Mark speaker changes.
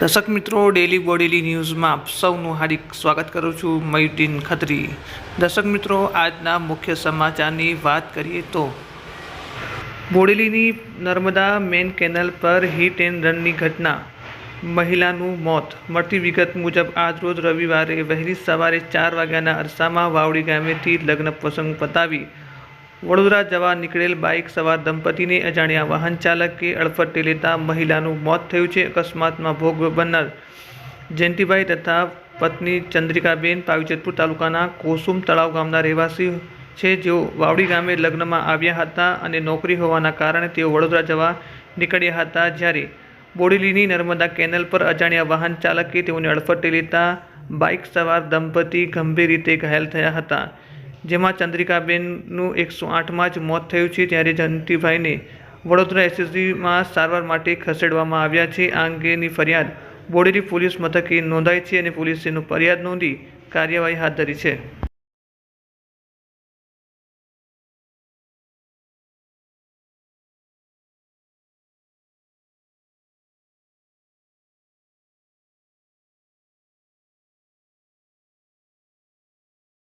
Speaker 1: દર્શક મિત્રો ડેલી બોડેલી ન્યૂઝમાં આપ સૌનું હાર્દિક સ્વાગત કરું છું મયુદ્દીન ખત્રી. દર્શક મિત્રો, આજના મુખ્ય સમાચારની વાત કરીએ તો, બોડેલીની નર્મદા મેન કેનલ પર હિટ એન્ડ રનની ઘટના, મહિલાનું મોત. મળતી વિગત મુજબ આજરોજ રવિવારે વહેલી સવારે ચાર વાગ્યાના અરસામાં વાવડી ગામેથી લગ્ન પ્રસંગ પતાવી વડોદરા જવા નીકળેલ બાઇક સવાર દંપતીને અજાણ્યા વાહન ચાલકે અડફટે લેતા મહિલાનું મોત થયું છે. અકસ્માતમાં ભોગ બનનાર જયંતિભાઈ તથા પત્ની ચંદ્રિકાબેન પાવીજેતપુર તાલુકાના કોસુમ તળાવ ગામના રહેવાસી છે. જેઓ વાવડી ગામે લગ્નમાં આવ્યા હતા અને નોકરી હોવાના કારણે તેઓ વડોદરા જવા નીકળ્યા હતા જ્યારે બોડેલીની નર્મદા કેનલ પર અજાણ્યા વાહન ચાલકે તેઓને અડફટે લેતા બાઇક સવાર દંપતી ગંભીર રીતે ઘાયલ થયા હતા. જેમાં ચંદ્રિકાબેનનું એકસો આઠમાં જ મોત થયું છે, ત્યારે જયંતિભાઈને વડોદરા એસએસબીમાં સારવાર માટે ખસેડવામાં આવ્યા છે. આ અંગેની ફરિયાદ બોડેલી પોલીસ મથકે નોંધાઈ છે અને પોલીસે ફરિયાદ નોંધી કાર્યવાહી હાથ ધરી છે.